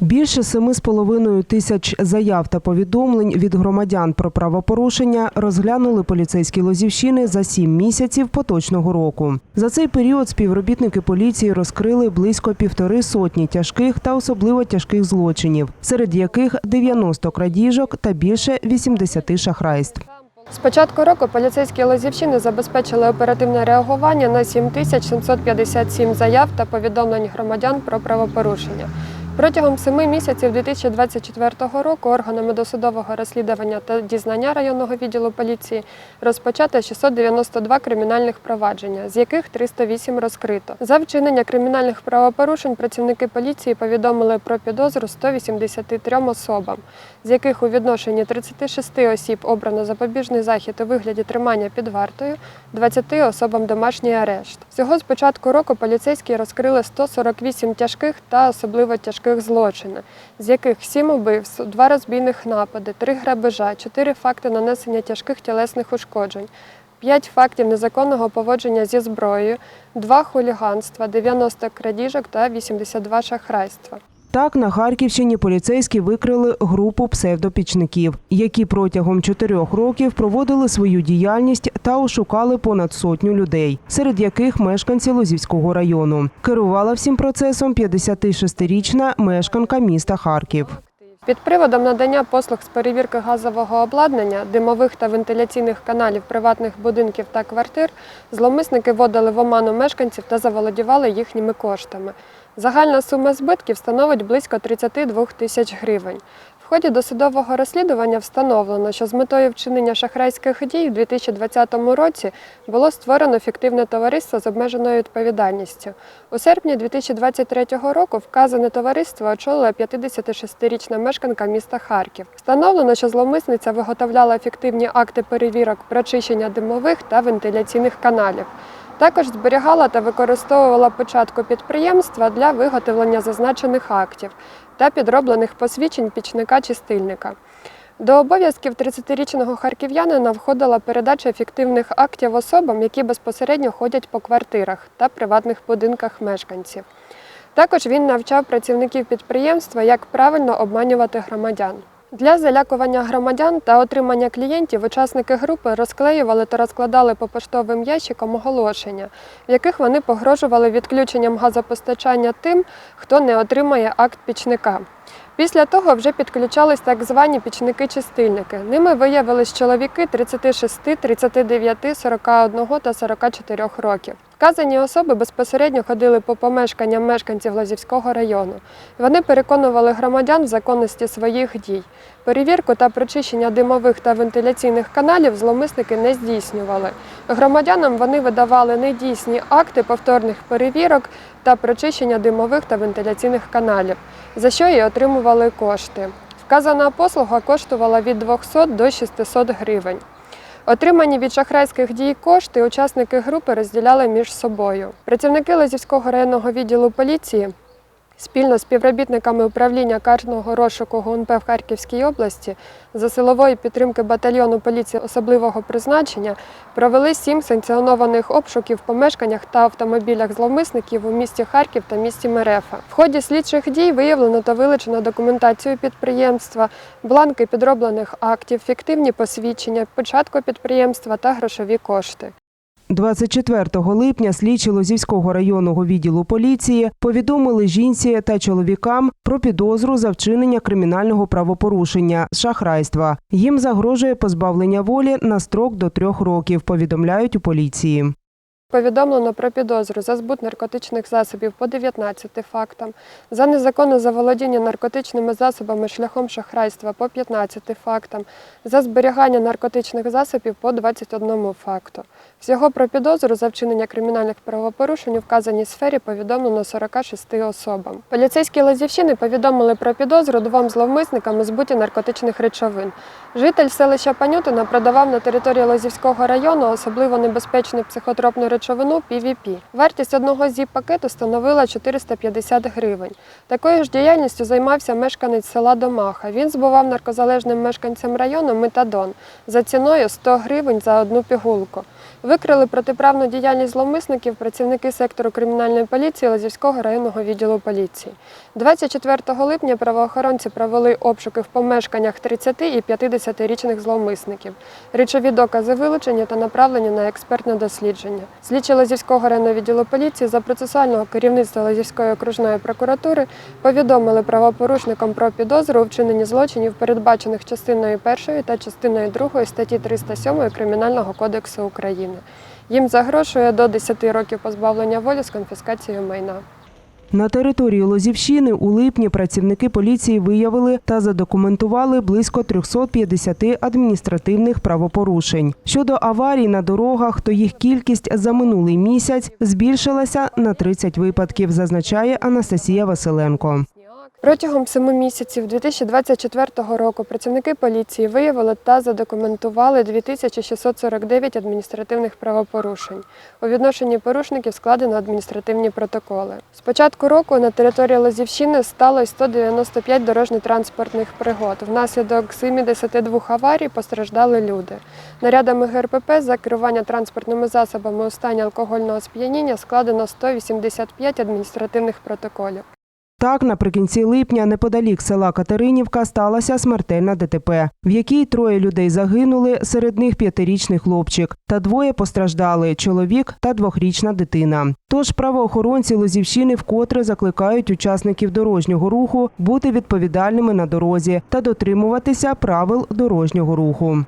Більше 7,5 тисяч заяв та повідомлень від громадян про правопорушення розглянули поліцейські Лозівщини за сім місяців поточного року. За цей період співробітники поліції розкрили близько півтори сотні тяжких та особливо тяжких злочинів, серед яких 90 крадіжок та більше 80 шахрайств. З початку року поліцейські Лозівщини забезпечили оперативне реагування на 7757 заяв та повідомлень громадян про правопорушення. Протягом семи місяців 2024 року органами досудового розслідування та дізнання районного відділу поліції розпочато 692 кримінальних провадження, з яких 308 розкрито. За вчинення кримінальних правопорушень працівники поліції повідомили про підозру 183 особам, з яких у відношенні 36 осіб обрано запобіжний захід у вигляді тримання під вартою, 20 особам домашній арешт. Всього з початку року поліцейські розкрили 148 тяжких та особливо тяжких злочинів, з яких 7 убивств, 2 розбійних напади, 3 грабежа, 4 факти нанесення тяжких тілесних ушкоджень. 5 фактів незаконного поводження зі зброєю, 2 хуліганства, 90 крадіжок та 82 шахрайства. Так, на Харківщині поліцейські викрили групу псевдопічників, які протягом чотирьох років проводили свою діяльність та ошукали понад сотню людей, серед яких мешканці Лозівського району. Керувала всім процесом 56-річна мешканка міста Харків. Під приводом надання послуг з перевірки газового обладнання, димових та вентиляційних каналів приватних будинків та квартир зловмисники вводили в оману мешканців та заволодівали їхніми коштами. Загальна сума збитків становить близько 32 тисяч гривень. В ході досудового розслідування встановлено, що з метою вчинення шахрайських дій у 2020 році було створено фіктивне товариство з обмеженою відповідальністю. У серпні 2023 року вказане товариство очолила 56-річна мешканка міста Харків. Встановлено, що зловмисниця виготовляла фіктивні акти перевірок прочищення димових та вентиляційних каналів. Також зберігала та використовувала початку підприємства для виготовлення зазначених актів та підроблених посвідчень пічника чи стильника. До обов'язків 30-річного харків'янина входила передача фіктивних актів особам, які безпосередньо ходять по квартирах та приватних будинках мешканців. Також він навчав працівників підприємства, як правильно обманювати громадян. Для залякування громадян та отримання клієнтів учасники групи розклеювали та розкладали по поштовим ящикам оголошення, в яких вони погрожували відключенням газопостачання тим, хто не отримає акт пічника. Після того вже підключались так звані пічники-чистильники. Ними виявились чоловіки 36, 39, 41 та 44 років. Вказані особи безпосередньо ходили по помешканням мешканців Лозівського району. Вони переконували громадян в законності своїх дій. Перевірку та прочищення димових та вентиляційних каналів зловмисники не здійснювали. Громадянам вони видавали недійсні акти повторних перевірок та прочищення димових та вентиляційних каналів, за що і отримували кошти. Вказана послуга коштувала від 200 до 600 гривень. Отримані від шахрайських дій кошти учасники групи розділяли між собою. Працівники Лозівського районного відділу поліції спільно з співробітниками управління карного розшуку ГУНП в Харківській області за силової підтримки батальйону поліції особливого призначення провели сім санкціонованих обшуків в помешканнях та автомобілях зловмисників у місті Харків та місті Мерефа. В ході слідчих дій виявлено та вилучено документацію підприємства, бланки підроблених актів, фіктивні посвідчення, початку підприємства та грошові кошти. 24 липня слідчі Лозівського районного відділу поліції повідомили жінці та чоловікам про підозру за вчинення кримінального правопорушення шахрайства. Їм загрожує позбавлення волі на строк до трьох років. Повідомляють у поліції. Повідомлено про підозру за збут наркотичних засобів по 19 фактам, за незаконне заволодіння наркотичними засобами шляхом шахрайства по 15 фактам, за зберігання наркотичних засобів по 21 факту. Всього про підозру за вчинення кримінальних правопорушень у вказаній сфері повідомлено 46 особам. Поліцейські Лазівщини повідомили про підозру двом зловмисникам у збуті наркотичних речовин. Житель селища Панютина продавав на території Лозівського району особливо небезпечну психотропну речовину PVP. Вартість одного зіп-пакету становила 450 гривень. Такою ж діяльністю займався мешканець села Домаха. Він збував наркозалежним мешканцям району метадон за ціною 100 гривень за одну пігулку. Викрили протиправну діяльність зловмисників працівники сектору кримінальної поліції Лазівського районного відділу поліції. 24 липня правоохоронці провели обшуки в помешканнях 30 і 50-річних зловмисників. Речові докази вилучені та направлені на експертне дослідження. Слідчі Лазівського районного відділу поліції за процесуального керівництва Лазівської окружної прокуратури повідомили правопорушникам про підозру у вчиненні злочинів, передбачених частиною 1 та частиною 2 статті 307 Кримінального кодексу України. Їм загрошує до 10 років позбавлення волі з конфіскацією майна. На території Лозівщини у липні працівники поліції виявили та задокументували близько 350 адміністративних правопорушень. Щодо аварій на дорогах, то їх кількість за минулий місяць збільшилася на 30 випадків, зазначає Анастасія Василенко. Протягом семи місяців 2024 року працівники поліції виявили та задокументували 2649 адміністративних правопорушень. У відношенні порушників складено адміністративні протоколи. З початку року на території Лозівщини сталося 195 дорожньо-транспортних пригод. Внаслідок 72 аварій постраждали люди. Нарядами ГРПП за керування транспортними засобами у стані алкогольного сп'яніння складено 185 адміністративних протоколів. Так, наприкінці липня, неподалік села Катеринівка, сталася смертельна ДТП, в якій троє людей загинули, серед них п'ятирічний хлопчик, та двоє постраждали чоловік та двохрічна дитина. Тож правоохоронці Лозівщини вкотре закликають учасників дорожнього руху бути відповідальними на дорозі та дотримуватися правил дорожнього руху.